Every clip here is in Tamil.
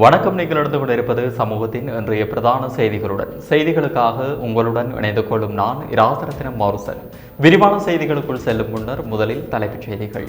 வணக்கம். நீங்கள் நடந்து கொண்டிருப்பது சமூகத்தின் இன்றைய பிரதான செய்திகளுடன். செய்திகளுக்காக உங்களுடன் இணைந்து கொள்ளும் நான் இராசரத்தினம் மாருசன். விரிவான செய்திகளுக்குள் செல்லும் முன்னர் முதலில் தலைப்புச் செய்திகள்.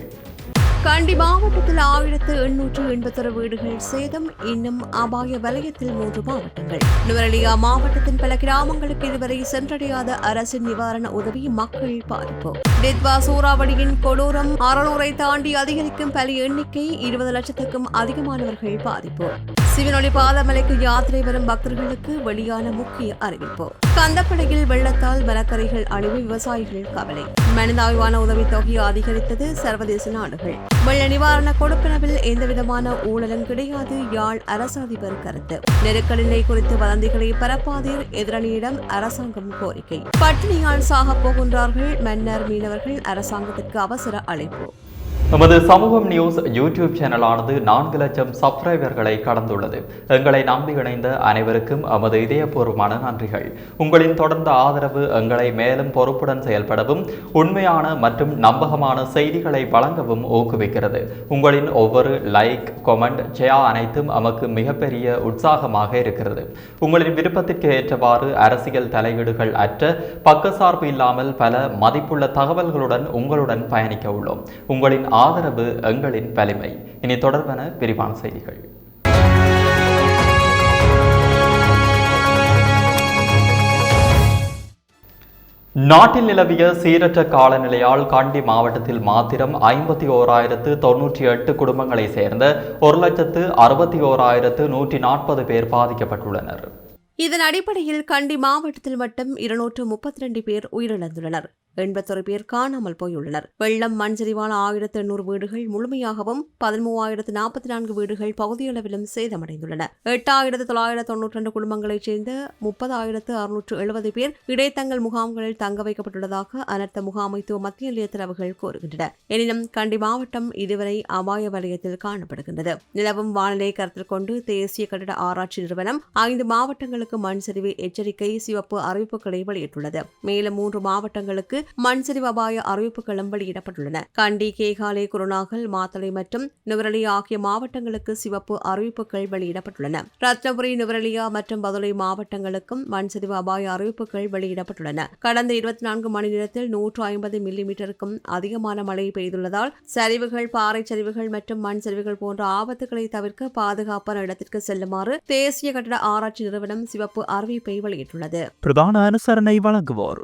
கண்டி மாவட்டத்தில் ஆயிரத்து எண்ணூற்று எண்பத்தொரு வீடுகள் சேதம். இன்னும் அபாய வலயத்தில் மூன்று மாவட்டங்கள். நுவரலியா மாவட்டத்தின் பல கிராமங்களுக்கு இதுவரை சென்றடையாத அரசின் நிவாரண உதவி மக்கள் பாதிப்பு. டித்வா சூறாவளியின் கொடூரம் அறநூரை தாண்டி அதிகரிக்கும் பலி எண்ணிக்கை இருபது லட்சத்துக்கும் அதிகமானவர்கள் பாதிப்பு. சிவனொளி பாதமலைக்கு யாத்திரை வரும் பக்தர்களுக்கு வெளியான முக்கிய அறிவிப்பு. கந்தப்படையில் வெள்ளத்தால் மரக்கரைகள் அழிவு விவசாயிகள் கவலை. மனிதாய்வான உதவித்தொகை அதிகரித்தது சர்வதேச நாடுகள். வெள்ள நிவாரண கொடுப்பனவில் எந்தவிதமான ஊழலும் கிடையாது யாழ் அரசாதிபர் கருத்து. நெருக்கடி நிலை குறித்து வதந்திகளை பரப்பாதீர் எதிரணியிடம் அரசாங்கம் கோரிக்கை. பட்டினியால் சாகப் போகின்றார்கள் மன்னர் மீனவர்கள் அரசாங்கத்திற்கு அவசர அழைப்பு. நமது சமூகம் நியூஸ் யூடியூப் சேனலானது நான்கு லட்சம் சப்ஸ்கிரைபர்களை கடந்துள்ளது. எங்களை நம்பி இணைந்த அனைவருக்கும் நமது இதயபூர்வமான நன்றிகள். உங்களின் தொடர்ந்த ஆதரவு எங்களை மேலும் பொறுப்புடன் செயல்படவும் உண்மையான மற்றும் நம்பகமான செய்திகளை வழங்கவும் ஊக்குவிக்கிறது. உங்களின் ஒவ்வொரு லைக் கொமெண்ட் ஷேர் அனைத்தும் நமக்கு மிகப்பெரிய உற்சாகமாக இருக்கிறது. உங்களின் விருப்பத்திற்கு ஏற்றவாறு அரசியல் தலையீடுகள் அற்ற பக்கசார்பு இல்லாமல் பல மதிப்புள்ள தகவல்களுடன் உங்களுடன் பயணிக்க உள்ளோம். உங்களின் ஆதரவு எங்களின் வலிமை. இனி தொடர்பான விரிவான செய்திகள். நாட்டில் நிலவிய சீரற்ற காலநிலையால் காண்டி மாவட்டத்தில் மாத்திரம் ஐம்பத்தி ஓராயிரத்து தொன்னூற்றி எட்டு குடும்பங்களைச் சேர்ந்த ஒரு லட்சத்து அறுபத்தி ஓராயிரத்து நூற்றி நாற்பது பேர் பாதிக்கப்பட்டுள்ளனர். இதன் அடிப்படையில் கண்டி மாவட்டத்தில் மட்டும் இருநூற்று முப்பத்தி ரெண்டு பேர் உயிரிழந்துள்ளனர். எண்பத்தொரு பேர் காணாமல் போயுள்ளனர். வெள்ளம் மண் சரிவான ஆயிரத்து எண்ணூறு வீடுகள் முழுமையாகவும் பதிமூவாயிரத்து நாற்பத்தி நான்கு வீடுகள் பகுதியளவிலும் சேதமடைந்துள்ளன. எட்டாயிரத்து தொள்ளாயிரத்து தொன்னூற்றி ரெண்டு குடும்பங்களைச் சேர்ந்த முப்பதாயிரத்து அறுநூற்று எழுபது பேர் இடைத்தங்கள் முகாம்களில் தங்க வைக்கப்பட்டுள்ளதாக அனர்த்த முகாமைத்துவ மத்திய நிலைய தரவுகள் கூறுகின்றன எனினும் கண்டி மாவட்டம் இதுவரை அபாய வலயத்தில் காணப்படுகின்றது. நிலவும் வானிலையை கருத்தில் கொண்டு தேசிய கட்டிட ஆராய்ச்சி நிறுவனம் ஐந்து மாவட்டங்களுக்கு மண் சரிவு எச்சரிக்கை சிவப்பு அறிவிப்புகளை வெளியிட்டுள்ளது. மேலும் மூன்று மாவட்டங்களுக்கு மண் சரிவு அபாய அறிவிப்புகளும் வெளியிடப்பட்டுள்ளன. கண்டி கேகாலை குருநாகல் மாத்தளை மற்றும் நுவரலி ஆகிய மாவட்டங்களுக்கு சிவப்பு அறிவிப்புகள் வெளியிடப்பட்டுள்ளன. ரத்னபுரி நுவரலியா மற்றும் பதுளை மாவட்டங்களுக்கும் மண் சரிவு அபாய அறிவிப்புகள் வெளியிடப்பட்டுள்ளன. கடந்த இருபத்தி நான்கு மணி நேரத்தில் நூற்று ஐம்பது மில்லி மீட்டருக்கும் அதிகமான மழை பெய்துள்ளதால் சரிவுகள் பாறை சரிவுகள் மற்றும் மண் சரிவுகள் போன்ற ஆபத்துகளை தவிர்க்க பாதுகாப்பான இடத்திற்கு செல்லுமாறு தேசிய கட்டட ஆராய்ச்சி நிறுவனம் சிவப்பு அறிவிப்பை வெளியிட்டுள்ளது. பிரதான அனுசரணை வழங்குவோர்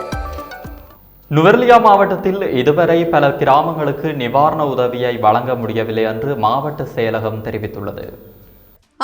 நுவர்லியா மாவட்டத்தில் இதுவரை பல கிராமங்களுக்கு நிவாரண உதவியை வழங்க முடியவில்லை என்று மாவட்ட செயலகம் தெரிவித்துள்ளது.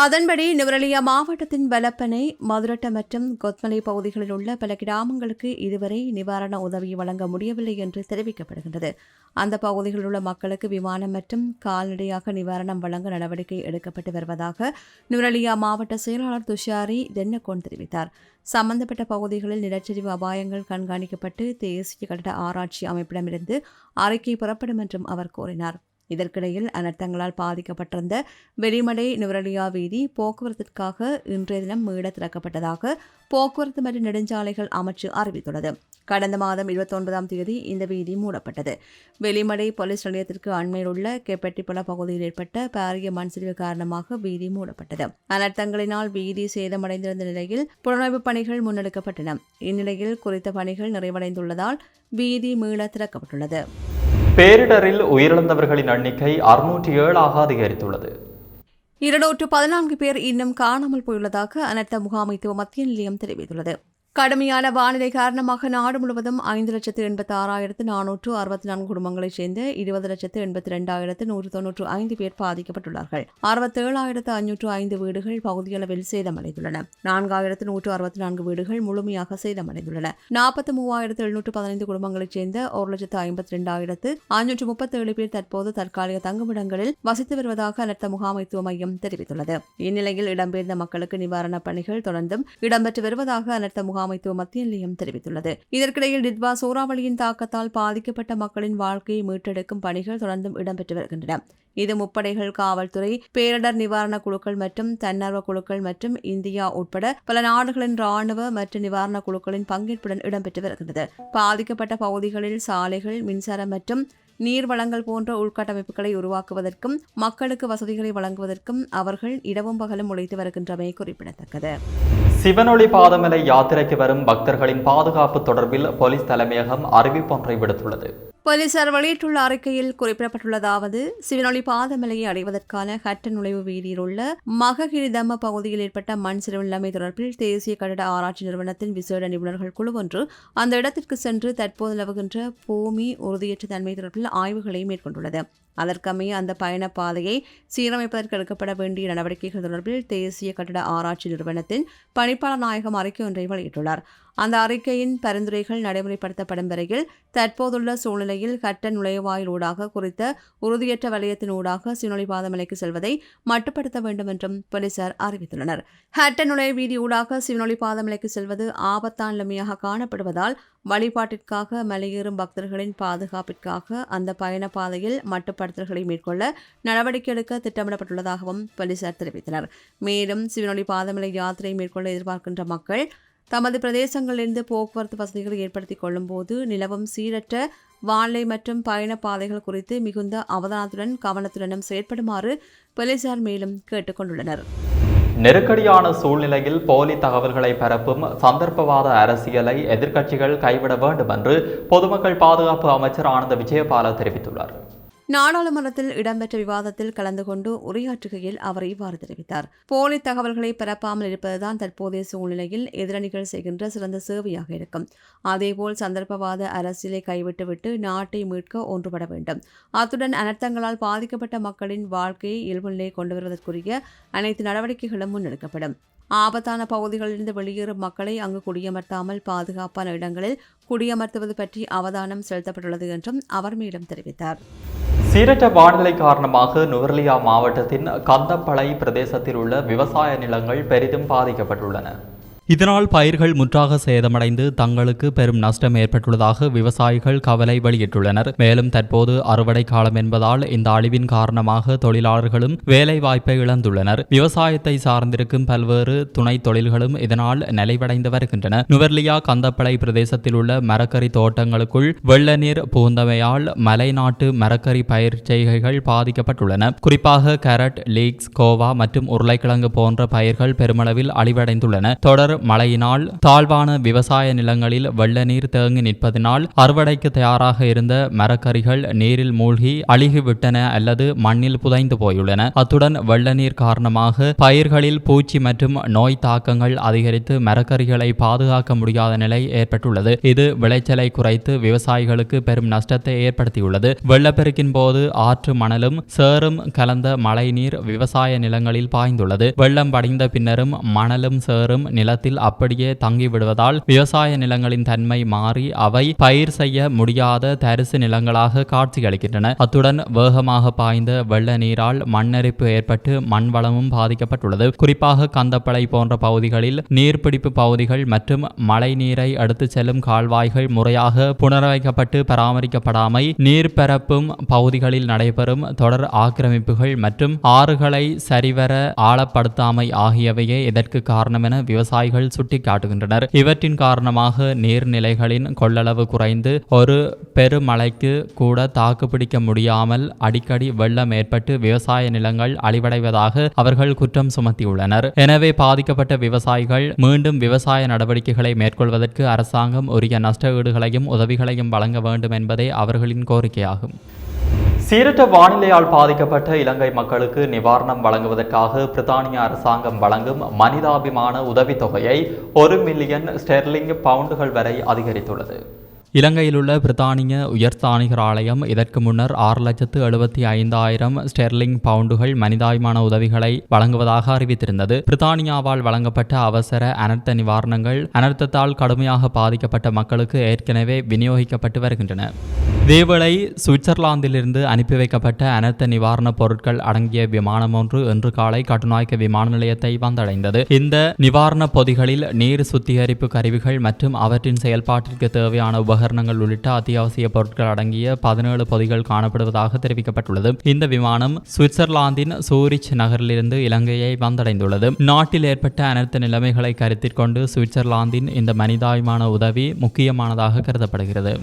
அதன்படி நுவரலியா மாவட்டத்தின் பலப்பனை மதுரட்ட மற்றும் கொத்மலை பகுதிகளில் உள்ள பல கிராமங்களுக்கு இதுவரை நிவாரண உதவி வழங்க முடியவில்லை என்று தெரிவிக்கப்படுகின்றது. அந்த பகுதிகளில் உள்ள மக்களுக்கு விமானம் மற்றும் கால்நடையாக நிவாரணம் வழங்க நடவடிக்கை எடுக்கப்பட்டு வருவதாக நுவரலியா மாவட்ட செயலாளர் துஷாரி தென்னகோன் தெரிவித்தார். சம்பந்தப்பட்ட பகுதிகளில் நிலச்சரிவு அபாயங்கள் கண்காணிக்கப்பட்டு தேசிய கட்டட ஆராய்ச்சி அமைப்பிடமிருந்து அறிக்கை புறப்படும் என்றும் அவர் கூறினார். இதற்கிடையில் அனர்த்தங்களால் பாதிக்கப்பட்டிருந்த வெளிமடை நுவரலியா வீதி போக்குவரத்திற்காக இன்றைய தினம் மீள திறக்கப்பட்டதாக போக்குவரத்து மற்றும் நெடுஞ்சாலைகள் அமைச்சு அறிவித்துள்ளது. கடந்த மாதம் இருபத்தொன்பதாம் தேதி இந்த வீதி மூடப்பட்டது. வெளிமடை போலீஸ் நிலையத்திற்கு அண்மையில் உள்ள கெப்பட்டிப்பல பகுதியில் ஏற்பட்ட பாரிய மண் சரிவு காரணமாக வீதி மூடப்பட்டது. அனர்த்தங்களினால் வீதி சேதமடைந்திருந்த நிலையில் புலனாய்வு பணிகள் முன்னெடுக்கப்பட்டன. இந்நிலையில் குறித்த பணிகள் நிறைவடைந்துள்ளதால் வீதி மீள திறக்கப்பட்டுள்ளது. பேரிடரில் உயிரிழந்தவர்களின் எண்ணிக்கை அறுநூற்றி ஏழாக அதிகரித்துள்ளது. இருநூற்று பதினான்கு பேர் இன்னும் காணாமல் போயுள்ளதாக அனர்த்த முகாமைத்துவ மத்திய நிலையம் தெரிவித்துள்ளது. கடுமையான வானிலை காரணமாக நாடு முழுவதும் ஐந்து லட்சத்து எண்பத்தி ஆறாயிரத்து நானூற்று அறுபத்தி நான்கு குடும்பங்களைச் சேர்ந்த இருபது லட்சத்து எண்பத்தி ரெண்டாயிரத்து நூற்று தொன்னூற்று ஐந்து பேர் பாதிக்கப்பட்டுள்ளார்கள். அறுபத்தேழாயிரத்து ஐநூற்று ஐந்து வீடுகள் பகுதியளவில் சேதமடைந்துள்ளன. நான்காயிரத்து நூற்று அறுபத்தி நான்கு வீடுகள் முழுமையாக சேதமடைந்துள்ளன. நாற்பத்தி மூவாயிரத்து எழுநூற்று பதினைந்து குடும்பங்களைச் சேர்ந்த ஒரு லட்சத்து ஐம்பத்தி ரெண்டாயிரத்து ஐநூற்று முப்பத்தேழு பேர் தற்போது தற்காலிக தங்குமிடங்களில் வசித்து வருவதாக அனர்த்த முகாமைத்துவ மையம் தெரிவித்துள்ளது. இந்நிலையில் இடம்பெயர்ந்த மக்களுக்கு நிவாரணப் பணிகள் தொடர்ந்தும் இடம்பெற்று வருவதாக அனர்த்த முகாம் முகாமைத்துவ மத்திய நிலையம் தெரிவித்துள்ளது. இதற்கிடையில் டிட்வா சூறாவளியின் தாக்கத்தால் பாதிக்கப்பட்ட மக்களின் வாழ்க்கையை மீட்டெடுக்கும் பணிகள் தொடர்ந்தும் இடம்பெற்று வருகின்றன. இது முப்படைகள் காவல்துறை பேரிடர் நிவாரணக் குழுக்கள் மற்றும் தன்னார்வ குழுக்கள் மற்றும் இந்தியா உட்பட பல நாடுகளின் ராணுவ மற்றும் நிவாரணக் குழுக்களின் பங்கேற்புடன் இடம்பெற்று வருகின்றது. பாதிக்கப்பட்ட பகுதிகளில் சாலைகள் மின்சாரம் மற்றும் நீர் வளங்கள் போன்ற உள்கட்டமைப்புகளை உருவாக்குவதற்கும் மக்களுக்கு வசதிகளை வழங்குவதற்கும் அவர்கள் இடவும் பகலும் உழைத்து வருகின்றமை குறிப்பிடத்தக்கது. சிவனொளி பாதமலை யாத்திரைக்கு வரும் பக்தர்களின் பாதுகாப்பு தொடர்பில் போலீஸ் தலைமையகம் அறிவிப்பொன்றை விடுத்துள்ளது. போலீசார் வெளியிட்டுள்ள அறிக்கையில் குறிப்பிடப்பட்டுள்ளதாவது சிவனொளி பாதமலையை அடைவதற்கான ஹட்ட நுழைவு வீதியில் உள்ள மககிரிதம்ம பகுதியில் ஏற்பட்ட மண் சிறு நிலைமை தொடர்பில் தேசிய கட்டட ஆராய்ச்சி நிறுவனத்தின் விசேட நிபுணர்கள் குழு ஒன்று அந்த இடத்திற்கு சென்று தற்போது நிலவுகின்ற பூமி உறுதியற்ற தன்மை தொடர்பில் ஆய்வுகளை மேற்கொண்டுள்ளது. அதற்கமைய அந்த பயண பாதையை சீரமைப்பதற்கு எடுக்கப்பட வேண்டிய நடவடிக்கைகள் தொடர்பில் தேசிய கட்டட ஆராய்ச்சி நிறுவனத்தின் பணிப்பாளர் நாயகம் அறிக்கை ஒன்றை வெளியிட்டுள்ளார். அந்த அறிக்கையின் பரிந்துரைகள் நடைமுறைப்படுத்தப்படும் வரையில் தற்போதுள்ள சூழ்நிலையில் கட்ட நுழைவாயில் ஊடாக குறித்த உறுதியற்ற வலயத்தின் ஊடாக சினொலி பாதமலைக்கு செல்வதை மட்டுப்படுத்த வேண்டும் என்றும் போலீசார் அறிவித்துள்ளனர். ஹட்ட நுழைய வீதி ஊடாக சிவனொளி பாதமலைக்கு செல்வது ஆபத்தான நிலைமையாக காணப்படுவதால் வழிபாட்டிற்காக மலையேறும் பக்தர்களின் பாதுகாப்பிற்காக அந்த பயண பாதையில் மட்டுப்படுத்தல்களை மேற்கொள்ள நடவடிக்கை எடுக்க திட்டமிடப்பட்டுள்ளதாகவும் போலீசார் தெரிவித்தனர். மேலும் சிவனொளி பாதமலை யாத்திரை மேற்கொள்ள எதிர்பார்க்கின்ற மக்கள் தமது பிரதேசங்களிலிருந்து போக்குவரத்து வசதிகளை ஏற்படுத்தி கொள்ளும்போது நிலவும் சீரற்ற வானிலை மற்றும் பயண பாதைகள் குறித்து மிகுந்த அவதானத்துடன் கவனத்துடனும் செயற்படுமாறு போலீசார் மேலும் கேட்டுக்கொண்டுள்ளனர். நெருக்கடியான சூழ்நிலையில் போலி தகவல்களை பரப்பும் சந்தர்ப்பவாத அரசியலை எதிர்க்கட்சிகள் கைவிட வேண்டும் என்று பொதுமக்கள் பாதுகாப்பு அமைச்சர் ஆனந்த விஜயபால தெரிவித்துள்ளார். நாடாளுமன்றத்தில் இடம்பெற்ற விவாதத்தில் கலந்து கொண்டு உரையாற்றுகையில் அவர் இவ்வாறு தெரிவித்தார். போலி தகவல்களை பரப்பாமல் இருப்பதுதான் தற்போதைய சூழ்நிலையில் எதிரணிகள் செய்கின்ற சிறந்த சேவையாக இருக்கும். அதேபோல் சந்தர்ப்பவாத அரசியலை கைவிட்டுவிட்டு நாட்டை மீட்க ஒன்றுபட வேண்டும். அத்துடன் அனர்த்தங்களால் பாதிக்கப்பட்ட மக்களின் வாழ்க்கையை இயல்பு நிலையை கொண்டு வருவதற்குரிய அனைத்து நடவடிக்கைகளும் முன்னெடுக்கப்படும். ஆபத்தான பகுதிகளிலிருந்து வெளியேறும் மக்களை அங்கு குடியமர்த்தாமல் பாதுகாப்பான இடங்களில் குடியமர்த்துவது பற்றி அவதானம் செலுத்தப்பட்டுள்ளது என்றும் அவர் மேலும் தெரிவித்தார். சீரற்ற வானிலை காரணமாக நுவர்லியா மாவட்டத்தின் கந்தப்பளை பிரதேசத்தில் உள்ள விவசாய நிலங்கள் பெரிதும் பாதிக்கப்பட்டுள்ளன. இதனால் பயிர்கள் முற்றாக சேதமடைந்து தங்களுக்கு பெரும் நஷ்டம் ஏற்பட்டுள்ளதாக விவசாயிகள் கவலை வெளியிட்டுள்ளனர். மேலும் தற்போது அறுவடை காலம் என்பதால் இந்த அழிவின் காரணமாக தொழிலாளர்களும் வேலை வாய்ப்பை இழந்துள்ளனர். விவசாயத்தை சார்ந்திருக்கும் பல்வேறு துணை தொழில்களும் இதனால் நிலைவடைந்து வருகின்றன. நுவர்லியா கந்தப்பளை பிரதேசத்தில் உள்ள மரக்கறி தோட்டங்களுக்குள் வெள்ள நீர் புகுந்தமையால் மலைநாட்டு மரக்கறி பயிர் செய்கைகள் பாதிக்கப்பட்டுள்ளன. குறிப்பாக கேரட் லீக்ஸ் கோவா மற்றும் உருளைக்கிழங்கு போன்ற பயிர்கள் பெருமளவில் அழிவடைந்துள்ளன. தொடர் மழையினால் தாழ்வான விவசாய நிலங்களில் வெள்ள நீர் தேங்கி நிற்பதனால் அறுவடைக்கு தயாராக இருந்த மரக்கறிகள் நீரில் மூழ்கி அழுகிவிட்டன அல்லது மண்ணில் புதைந்து போயுள்ளன. அத்துடன் வெள்ள நீர் காரணமாக பயிர்களில் பூச்சி மற்றும் நோய் தாக்கங்கள் அதிகரித்து மரக்கறிகளை பாதுகாக்க முடியாத நிலை ஏற்பட்டுள்ளது. இது விளைச்சலை குறைத்து விவசாயிகளுக்கு பெரும் நஷ்டத்தை ஏற்படுத்தியுள்ளது. வெள்ளப்பெருக்கின் போது ஆற்று மணலும் சேறும் கலந்த மழைநீர் விவசாய நிலங்களில் பாய்ந்துள்ளது. வெள்ளம் படைந்த பின்னரும் மணலும் சேறும் நிலத்தில் அப்படியே தங்கிவிடுவதால் விவசாய நிலங்களின் தன்மை மாறி அவை பயிர் செய்ய முடியாத தரிசு நிலங்களாக காட்சியளிக்கின்றன. அத்துடன் வேகமாக பாய்ந்த வெள்ள நீரால் மண்ணரிப்பு ஏற்பட்டு மண் வளமும் பாதிக்கப்பட்டுள்ளது. குறிப்பாக கந்தப்பளை போன்ற பகுதிகளில் நீர்பிடிப்பு பகுதிகள் மற்றும் மழை நீரை அடுத்து செல்லும் கால்வாய்கள் முறையாக புனரமைக்கப்பட்டு பராமரிக்கப்படாமை நீர் பரப்பும் பகுதிகளில் நடைபெறும் தொடர் ஆக்கிரமிப்புகள் மற்றும் ஆறுகளை சரிவர ஆழப்படுத்தாமை ஆகியவையே இதற்கு காரணம் என விவசாயிகள் சுட்டிக்காட்டுகின்றனர். இவற்றின் காரணமாக நீர்நிலைகளின் கொள்ளளவு குறைந்து ஒரு பெருமழைக்கு கூட தாக்குப்பிடிக்க முடியாமல் அடிக்கடி வெள்ளம் ஏற்பட்டு விவசாய நிலங்கள் அழிவடைவதாக அவர்கள் குற்றம் சுமத்தியுள்ளனர். எனவே பாதிக்கப்பட்ட விவசாயிகள் மீண்டும் விவசாய நடவடிக்கைகளை மேற்கொள்வதற்கு அரசாங்கம் உரிய நஷ்ட ஈடுகளையும் உதவிகளையும் வழங்க வேண்டும் என்பதே அவர்களின் கோரிக்கையாகும். சீரற்ற வானிலையால் பாதிக்கப்பட்ட இலங்கை மக்களுக்கு நிவாரணம் வழங்குவதற்காக பிரித்தானிய அரசாங்கம் வழங்கும் மனிதாபிமான உதவித்தொகையை ஒரு மில்லியன் ஸ்டெர்லிங் பவுண்டுகள் வரை அதிகரித்துள்ளது. இலங்கையில் உள்ள பிரித்தானிய உயர்ஸ்தானிகர் ஆலயம் இதற்கு முன்னர் ஆறு லட்சத்து எழுபத்தி ஐந்தாயிரம் ஸ்டெர்லிங் பவுண்டுகள் மனிதாபிமான உதவிகளை வழங்குவதாக அறிவித்திருந்தது. பிரித்தானியாவால் வழங்கப்பட்ட அவசர அனர்த்த நிவாரணங்கள் அனர்த்தத்தால் கடுமையாக பாதிக்கப்பட்ட மக்களுக்கு ஏற்கனவே விநியோகிக்கப்பட்டு வருகின்றன. இதேவேளை சுவிட்சர்லாந்திலிருந்து அனுப்பி வைக்கப்பட்ட அனர்த்த நிவாரணப் பொருட்கள் அடங்கிய விமானம் ஒன்று இன்று காலை கட்டுநாயக்க விமான நிலையத்தை வந்தடைந்தது. இந்த நிவாரணப் பொதிகளில் நீர் சுத்திகரிப்பு கருவிகள் மற்றும் அவற்றின் செயல்பாட்டிற்கு தேவையான உபகரணங்கள் உள்ளிட்ட அத்தியாவசிய பொருட்கள் அடங்கிய பதினேழு பொதிகள் காணப்படுவதாக தெரிவிக்கப்பட்டுள்ளது. இந்த விமானம் சுவிட்சர்லாந்தின் சூரிச் நகரிலிருந்து இலங்கையை வந்தடைந்துள்ளது. நாட்டில் ஏற்பட்ட அனர்த்த நிலைமைகளை கருத்தில் கொண்டு சுவிட்சர்லாந்தின் இந்த மனிதாயமான உதவி முக்கியமானதாக கருதப்படுகிறது.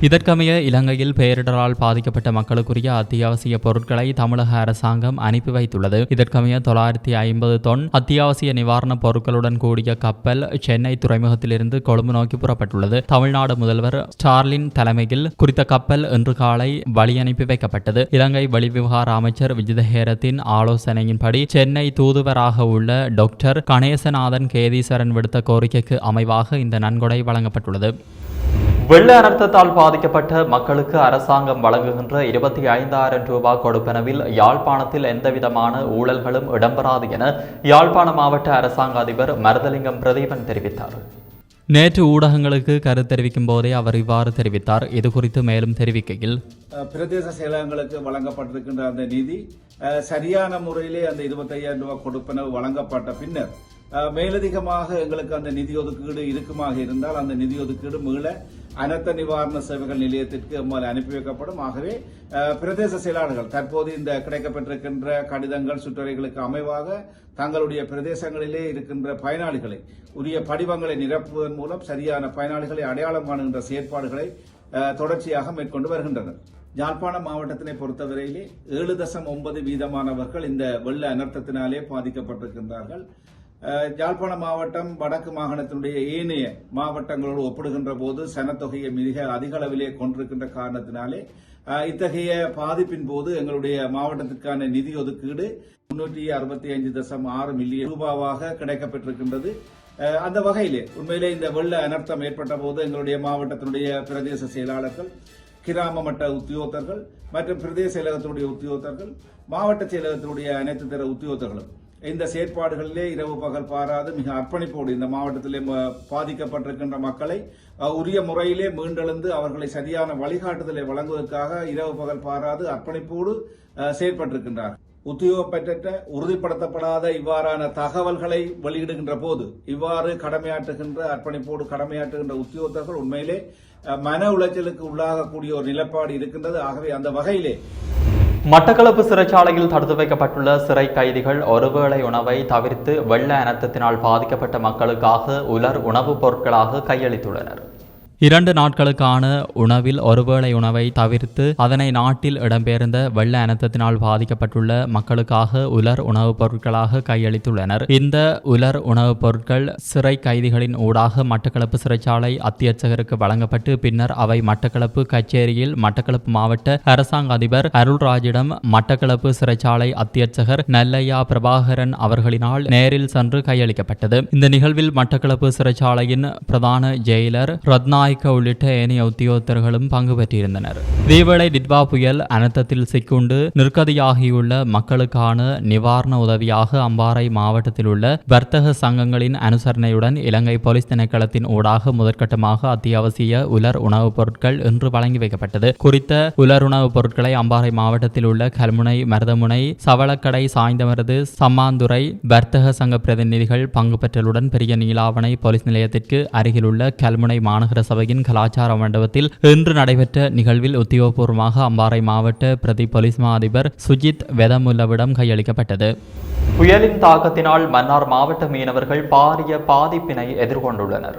இதற்கமைய இலங்கையில் பேரிடரால் பாதிக்கப்பட்ட மக்களுக்குரிய அத்தியாவசிய பொருட்களை தமிழக அரசாங்கம் அனுப்பி வைத்துள்ளது. இதற்கமைய தொள்ளாயிரத்தி ஐம்பது தொன் அத்தியாவசிய நிவாரணப் பொருட்களுடன் கூடிய கப்பல் சென்னை துறைமுகத்திலிருந்து கொழும்பு நோக்கி புறப்பட்டுள்ளது. தமிழ்நாடு முதல்வர் ஸ்டார்லின் தலைமையில் குறித்த கப்பல் இன்று காலை வழியனுப்பி வைக்கப்பட்டது. இலங்கை வெளிவிவகார அமைச்சர் விஜிதஹேரத்தின் ஆலோசனையின்படி சென்னை தூதுவராக உள்ள டாக்டர் கணேசநாதன் கேதீஸ்வரன் விடுத்த கோரிக்கைக்கு அமைவாக இந்த நன்கொடை வழங்கப்பட்டுள்ளது. வெள்ள அனர்த்தத்தால் பாதிக்கப்பட்ட மக்களுக்கு அரசாங்கம் வழங்குகின்ற இருபத்தி ஐந்தாயிரம் ரூபாய் கொடுப்பனவில் யாழ்ப்பாணத்தில் எந்தவிதமான ஊழல்களும் இடம்பெறாது என யாழ்ப்பாண மாவட்ட அரசாங்க அதிபர் மருதலிங்கம் பிரதீபன் தெரிவித்தார். நேற்று ஊடகங்களுக்கு கருத்து தெரிவிக்கும் போதே அவர் இவ்வாறு தெரிவித்தார். இது குறித்து மேலும் தெரிவிக்கையில் பிரதேச செயலகங்களுக்கு வழங்கப்பட்டிருக்கின்ற அந்த நிதி சரியான முறையிலே அந்த இருபத்தையாயிரம் ரூபாய் கொடுப்பனவு வழங்கப்பட்ட பின்னர் மேலதிகமாக எங்களுக்கு அந்த நிதி ஒதுக்கீடு இருக்குமாக இருந்தால் அந்த நிதி ஒதுக்கீடு மீள அனர்த்த நிவாரண சேவைகள் நிலையத்திற்கு எம்மால் அனுப்பி வைக்கப்படும். ஆகவே பிரதேச செயலாளர்கள் தற்போது இந்த கிடைக்கப்பட்டிருக்கின்ற கடிதங்கள் சுற்றறைகளுக்கு அமைவாக தங்களுடைய பிரதேசங்களிலே இருக்கின்ற பயனாளிகளை உரிய படிவங்களை நிரப்புவதன் மூலம் சரியான பயனாளிகளை அடையாளம் காணுகின்ற செயற்பாடுகளை தொடர்ச்சியாக மேற்கொண்டு வருகின்றனர். யாழ்ப்பாணம் மாவட்டத்தினை பொறுத்தவரையிலே ஏழு தசம் ஒன்பது வீதமானவர்கள் இந்த வெள்ள அனர்த்தத்தினாலே பாதிக்கப்பட்டிருக்கின்றார்கள். யாழ்ப்பாண மாவட்டம் வடக்கு மாகாணத்தினுடைய ஏனைய மாவட்டங்களோடு ஒப்பிடுகின்ற போது சனத்தொகையை மிக அதிக அளவிலே கொண்டிருக்கின்ற காரணத்தினாலே இத்தகைய பாதிப்பின் போது எங்களுடைய மாவட்டத்திற்கான நிதி ஒதுக்கீடு முன்னூற்றி அறுபத்தி ஐந்து தசம் ஆறு மில்லியன் ரூபாவாக கிடைக்கப்பட்டிருக்கின்றது. அந்த வகையிலே உண்மையிலே இந்த வெள்ள அனர்த்தம் ஏற்பட்ட போது எங்களுடைய மாவட்டத்தினுடைய பிரதேச செயலாளர்கள் கிராம மட்ட உத்தியோகத்தர்கள் மற்றும் பிரதேச செயலகத்தினுடைய உத்தியோகத்தர்கள் மாவட்ட செயலகத்தினுடைய அனைத்து தர உத்தியோகத்தர்களும் இந்த செயற்பாடுகளிலே இரவு பகல் பாராது மிக அர்ப்பணிப்போடு இந்த மாவட்டத்திலே பாதிக்கப்பட்டிருக்கின்ற மக்களை உரிய முறையிலே மீண்டெழுந்து அவர்களை சரியான வழிகாட்டுதலை வழங்குவதற்காக இரவு பகல் பாராது அர்ப்பணிப்போடு செயற்பட்டிருக்கின்றார். உத்தியோகப்பற்ற உறுதிப்படுத்தப்படாத இவ்வாறான தகவல்களை வெளியிடுகின்ற போது இவ்வாறு கடமையாற்றுகின்ற அர்ப்பணிப்போடு கடமையாற்றுகின்ற உத்தியோகத்தர்கள் உண்மையிலே மன உளைச்சலுக்கு உள்ளாகக்கூடிய ஒரு நிலைப்பாடு இருக்கின்றது. ஆகவே அந்த வகையிலே மட்டக்களப்பு சிறைச்சாலையில் தடுத்து வைக்கப்பட்டுள்ள சிறை கைதிகள் ஒருவேளை உணவை தவிர்த்து வெள்ள அனர்த்தத்தினால் பாதிக்கப்பட்ட மக்களுக்காக உலர் உணவுப் பொருட்களாக கையளித்துள்ளனர். இரண்டு நாட்களுக்கான உணவில் ஒருவேளை உணவை தவிர்த்து அதனை நாட்டில் இடம்பெயர்ந்த வெள்ள அனர்த்தத்தினால் பாதிக்கப்பட்டுள்ள மக்களுக்காக உலர் உணவுப் பொருட்களாக கையளித்துள்ளனர். இந்த உலர் உணவுப் பொருட்கள் சிறை கைதிகளின் ஊடாக மட்டக்களப்பு சிறைச்சாலை அத்தியட்சகருக்கு வழங்கப்பட்டு பின்னர் அவை மட்டக்களப்பு கச்சேரியில் மட்டக்களப்பு மாவட்ட அரசாங்க அதிபர் அருள்ராஜிடம் மட்டக்களப்பு சிறைச்சாலை அத்தியட்சகர் நல்லையா பிரபாகரன் அவர்களினால் நேரில் சென்று கையளிக்கப்பட்டது. இந்த நிகழ்வில் மட்டக்களப்பு சிறைச்சாலையின் பிரதான ஜெயிலர் ரத்னா ரத்னாயக்க உள்ளிட்ட ஏனைய உத்தியோகத்தர்களும் பங்கு பெற்றிருந்தனர். இதேவேளை டிட்வா புயல் அனர்த்தத்தில் சிக்குண்டு நிற்கதியாகியுள்ள மக்களுக்கான நிவாரண உதவியாக அம்பாறை மாவட்டத்தில் உள்ள வர்த்தக சங்கங்களின் அனுசரணையுடன் இலங்கை போலீஸ் திணைக்களத்தின் ஊடாக முதற்கட்டமாக அத்தியாவசிய உலர் உணவுப் பொருட்கள் இன்று வழங்கி வைக்கப்பட்டது. குறித்த உலர் உணவுப் பொருட்களை அம்பாறை மாவட்டத்தில் உள்ள கல்முனை மருதமுனை சவளக்கடை சாய்ந்தமருது சம்மாந்துறை வர்த்தக சங்க பிரதிநிதிகள் பங்கு பெற்றலுடன் பெரிய நீலாவணை போலீஸ் நிலையத்திற்கு அருகிலுள்ள கல்முனை மாநகர சபையின் கலாச்சார மண்டபத்தில் இன்று நடைபெற்ற நிகழ்வில் உத்தியோகபூர்வமாக அம்பாறை மாவட்ட பிரதி போலீஸ் மா அதிபர் சுஜித் வெதமுல்லவிடம் கையளிக்கப்பட்டது. புயலின் தாக்கத்தினால் மன்னார் மாவட்ட மீனவர்கள் பாரிய பாதிப்பினை எதிர்கொண்டுள்ளனர்.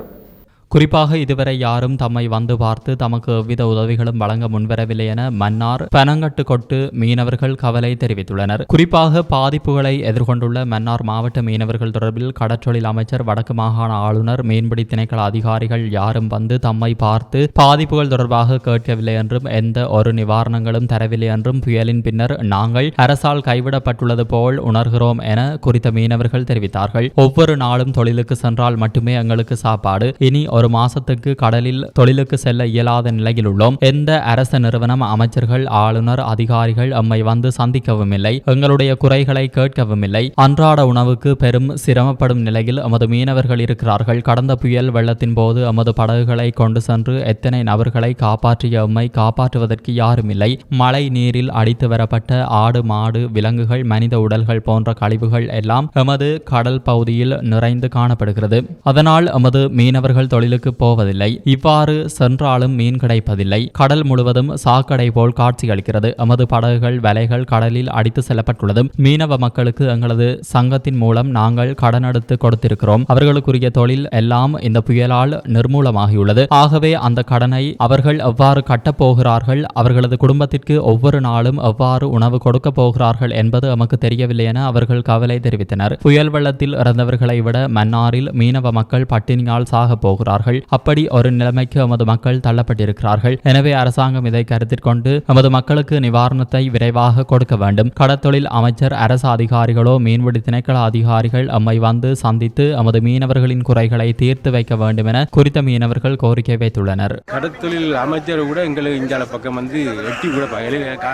குறிப்பாக இதுவரை யாரும் தம்மை வந்து பார்த்து தமக்கு எவ்வித உதவிகளும் வழங்க முன்வரவில்லை என மன்னார் பனங்கட்டு கொட்டு மீனவர்கள் கவலை தெரிவித்துள்ளனர். குறிப்பாக பாதிப்புகளை எதிர்கொண்டுள்ள மன்னார் மாவட்ட மீனவர்கள் தொடர்பில் கடற்றொழில் அமைச்சர் வடக்கு மாகாண ஆளுநர் மீன்பிடி திணைக்கள அதிகாரிகள் யாரும் வந்து தம்மை பார்த்து பாதிப்புகள் தொடர்பாக கேட்கவில்லை என்றும் எந்த ஒரு நிவாரணங்களும் தரவில்லை என்றும் புயலின் பின்னர் நாங்கள் அரசால் கைவிடப்பட்டுள்ளது போல் உணர்கிறோம் என குறித்த மீனவர்கள் தெரிவித்தார்கள். ஒவ்வொரு நாளும் தொழிலுக்கு சென்றால் மட்டுமே எங்களுக்கு சாப்பாடு. இனி ஒரு ஒரு மாசத்துக்கு கடலில் தொழிலுக்கு செல்ல இயலாத நிலையில் உள்ளோம் எந்த அரச நிறுவனம் அமைச்சர்கள் ஆளுநர் அதிகாரிகள் எம்மை வந்து சந்திக்கவும் இல்லை எங்களுடைய குறைகளை கேட்கவும் இல்லை அன்றாட உணவுக்கு பெரும் சிரமப்படும் நிலையில் எமது மீனவர்கள் இருக்கிறார்கள். கடந்த புயல் வெள்ளத்தின் போது எமது படகுகளை கொண்டு சென்று எத்தனை நபர்களை காப்பாற்றிய எம்மை காப்பாற்றுவதற்கு யாரும் இல்லை மழை நீரில் அடித்து வரப்பட்ட ஆடு மாடு விலங்குகள் மனித உடல்கள் போன்ற கழிவுகள் எல்லாம் எமது கடல் பகுதியில் நிறைந்து காணப்படுகிறது. அதனால் எமது மீனவர்கள் தொழில் தொழிலுக்கு போவதில்லை. இவ்வாறு சென்றாலும் மீன் கிடைப்பதில்லை. கடல் முழுவதும் சாக்கடை போல் காட்சியளிக்கிறது எமது படகுகள் வலைகள் கடலில் அடித்து செல்லப்பட்டுள்ளது. மீனவ மக்களுக்கு எங்களது சங்கத்தின் மூலம் நாங்கள் கடன் எடுத்து கொடுத்திருக்கிறோம். அவர்களுக்குரிய தொழில் எல்லாம் இந்த புயலால் நிர்மூலமாகியுள்ளது. ஆகவே அந்த கடனை அவர்கள் எவ்வாறு கட்டப்போகிறார்கள் அவர்களது குடும்பத்திற்கு ஒவ்வொரு நாளும் எவ்வாறு உணவு கொடுக்க போகிறார்கள் என்பது எமக்கு தெரியவில்லை என அவர்கள் கவலை தெரிவித்தனர். புயல் வெள்ளத்தில் இறந்தவர்களை விட மன்னாரில் மீனவ மக்கள் பட்டினியால் சாக போகிறார்கள் அப்படி ஒரு நிலைமைக்கு எமது மக்கள் தள்ளப்பட்டிருக்கிறார்கள். எனவே அரசாங்கம் இதை கருத்தில் கொண்டு எமது மக்களுக்கு நிவாரணத்தை விரைவாக கொடுக்க வேண்டும். கடத்தொழில் அமைச்சர் அரசு அதிகாரிகளோ மீன்பிடி திணைக்கள அதிகாரிகள் அம்மை வந்து சந்தித்து எமது மீனவர்களின் குறைகளை தீர்த்து வைக்க வேண்டும் என குறித்த மீனவர்கள் கோரிக்கை வைத்துள்ளனர். கடத்தொழில் அமைச்சர் கூட எங்களுக்கு இஞ்சால பக்கம் வந்து எட்டி கூட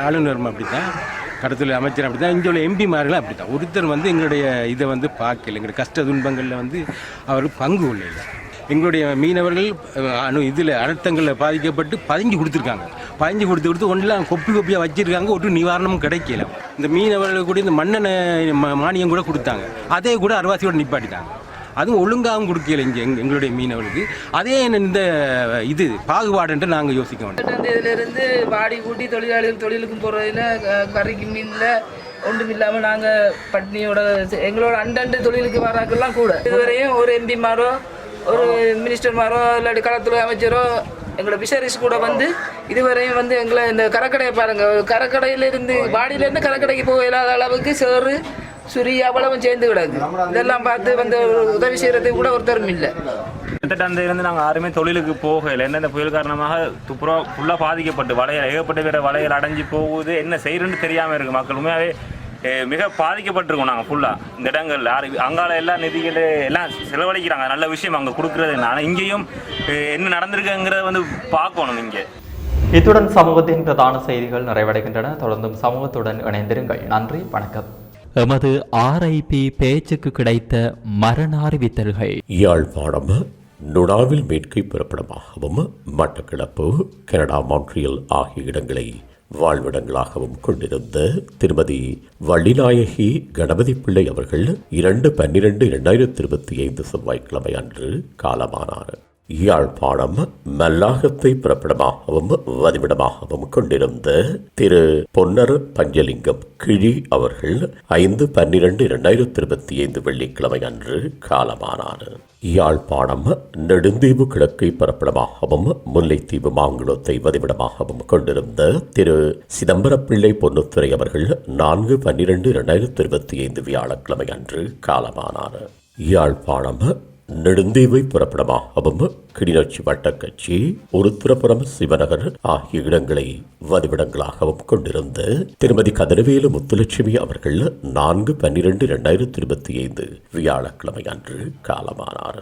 ஆளுநர் அப்படித்தான். கடத்தொழில் அமைச்சர் அப்படித்தான். இங்கே உள்ள எம்பிமார்களும் அப்படித்தான். ஒருத்தர் வந்து எங்களுடைய இதை வந்து பார்க்கல. எங்களுடைய கஷ்ட துன்பங்களில் வந்து அவர் பங்கு கொள்ளல. எங்களுடைய மீனவர்கள் அணு இதில் அழுத்தங்களில் பாதிக்கப்பட்டு பதிஞ்சு கொடுத்துருக்காங்க. பதிஞ்சு கொடுத்து கொடுத்து ஒன்றெல்லாம் கொப்பி கொப்பியாக வச்சுருக்காங்க ஒரு நிவாரணமும் கிடைக்கல. இந்த மீனவர்களுக்கு கூட இந்த மண்ணெண்ணெய் மானியம் கூட கொடுத்தாங்க. அதே கூட அரைவாசியோட நிப்பாட்டிட்டாங்க. அதுவும் ஒழுங்காகவும் கொடுக்கல இங்கே எங் எங்களுடைய மீனவர்களுக்கு. அதே இந்த இது பாகுபாடுன்ட்டு நாங்கள் யோசிக்க வேண்டும். இதிலிருந்து வாடி கூட்டி தொழிலாளிகள் தொழிலுக்கும் போகிறதில் கறிக்கு மீனில் ஒன்றும் இல்லாமல் நாங்கள் பட்னியோட எங்களோட அண்டண்டு தொழிலுக்கு வராக்கெல்லாம் கூட. இதுவரையும் ஒரு எம்பிமாரோ ஒரு மினிஸ்டர்மாரோ இல்லாட்டி களத்துறை அமைச்சரோ எங்களோட ஃபிஷரிஸ் கூட வந்து இதுவரையும் வந்து எங்களை இந்த கரக்கடையை பாருங்கள் கரக்கடையிலிருந்து வாடியிலேருந்து கரக்கடைக்கு போக இல்லாத அளவுக்கு சேறு சுரி அவ்வளவும் சேர்ந்து கிடக்கு. இதெல்லாம் பார்த்து வந்து ஒரு உதவி செய்கிறதுக்கு கூட ஒருத்தரும் இல்லை. கிட்டத்தட்ட அந்த நாங்கள் யாருமே தொழிலுக்கு போகல. என்ன இந்த புயல் காரணமாக துப்புரா ஃபுல்லாக பாதிக்கப்பட்டு வளையல் ஏகப்பட்ட பேர் வளையல் அடைஞ்சு போகுது. என்ன செய்யறன்னு தெரியாமல் இருக்குது மக்கள் உண்மையாகவே மிக பாதிக்கப்பட்டிருக்கோம் நாங்கள் ஃபுல்லாக இந்த இடங்கள் அங்கால எல்லா நிதிகள் எல்லாம் செலவழிக்கிறாங்க. நல்ல விஷயம் அங்கே கொடுக்குறது ஆனால் இங்கேயும் என்ன நடந்திருக்குங்கிறத வந்து பார்க்கணும் இங்கே. இத்துடன் சமூகத்தின் பிரதான செய்திகள் நிறைவடைகின்றன. தொடர்ந்தும் சமூகத்துடன் இணைந்திருங்கள். நன்றி வணக்கம். எமது ஆர்ஐபி பேச்சுக்கு கிடைத்த மரண அறிவித்தல்கள். யாழ்ப்பாணம் நுடாவில் மேற்கை பிறப்பிடமாகவும் மட்டக்களப்பு கனடா மான்ட்ரியல் ஆகிய இடங்களை வாழ்விடங்களாகவும் கொண்டிருந்த திருமதி வள்ளிநாயகி கணபதி பிள்ளை அவர்கள் இரண்டு பன்னிரண்டு இரண்டாயிரத்தி இருபத்தி ஐந்து செவ்வாய்க்கிழமை அன்று காலமானார். யாழ்ப்பாணம் மல்லாகத்தை பிறப்பிடமாகவும் வதிவிடமாகவும் கொண்டிருந்த திரு பொன்னர் பஞ்சலிங்கம் கிழி அவர்கள் ஐந்து பன்னிரண்டு இரண்டாயிரத்தி இருபத்தி ஐந்து வெள்ளிக்கிழமை அன்று காலமானார். யாழ்ப்பாணம் நெடுந்தீவு கிழக்கை பிறப்பிடமாகவும் முல்லைத்தீவு மாங்குளத்தை வதிவிடமாகவும் கொண்டிருந்த திரு சிதம்பரப்பிள்ளை பொன்னுத்துறை அவர்கள் நான்கு பன்னிரண்டு இரண்டாயிரத்தி இருபத்தி ஐந்து வியாழக்கிழமை அன்று காலமானார். யாழ்ப்பாணம் நெடுந்தீவை புறப்படமாகவும் கிளிநொச்சி வட்டக்கட்சி ஒரு உருத்திரபுரம் சிவநகர் ஆகிய இடங்களை வதிவிடங்களாகவும் கொண்டிருந்த திருமதி கதிரவேலு முத்துலட்சுமி அவர்கள் நான்கு பன்னிரண்டு இரண்டாயிரத்தி இருபத்தி ஐந்து வியாழக்கிழமை அன்று காலமானார்.